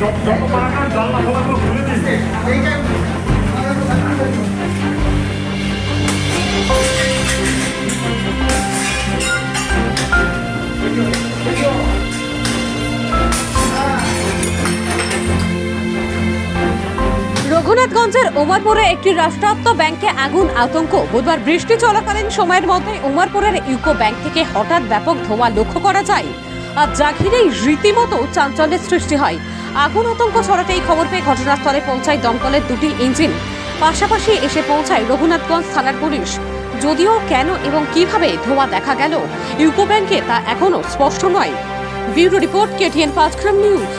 জল জল পাড়ানোর জল না খুলে দিচ্ছে এইটাই রঘুনাথগঞ্জের ওমরপুরে একটি রাষ্ট্রায়ত্ত ব্যাংকে আগুন, আতঙ্ক। বুধবার বৃষ্টি চলাকালীন সময়ের মধ্যে ওমরপুরের ইউকো ব্যাংক থেকে হঠাৎ ব্যাপক ধোঁয়া লক্ষ্য করা যায়। আর যা ঘিরেই রীতিমতো চাঞ্চল্যের সৃষ্টি হয়। আগুন, আতঙ্ক ছড়াতে এই খবর পেয়ে ঘটনাস্থলে পৌঁছায় দমকলের দুটি ইঞ্জিন। পাশাপাশি এসে পৌঁছায় রঘুনাথগঞ্জ থানার পুলিশ। যদিও কেন এবং কীভাবে ধোঁয়া দেখা গেল ইউকো ব্যাংকে তা এখনও স্পষ্ট নয়। Bureau report KTN Panchgram news.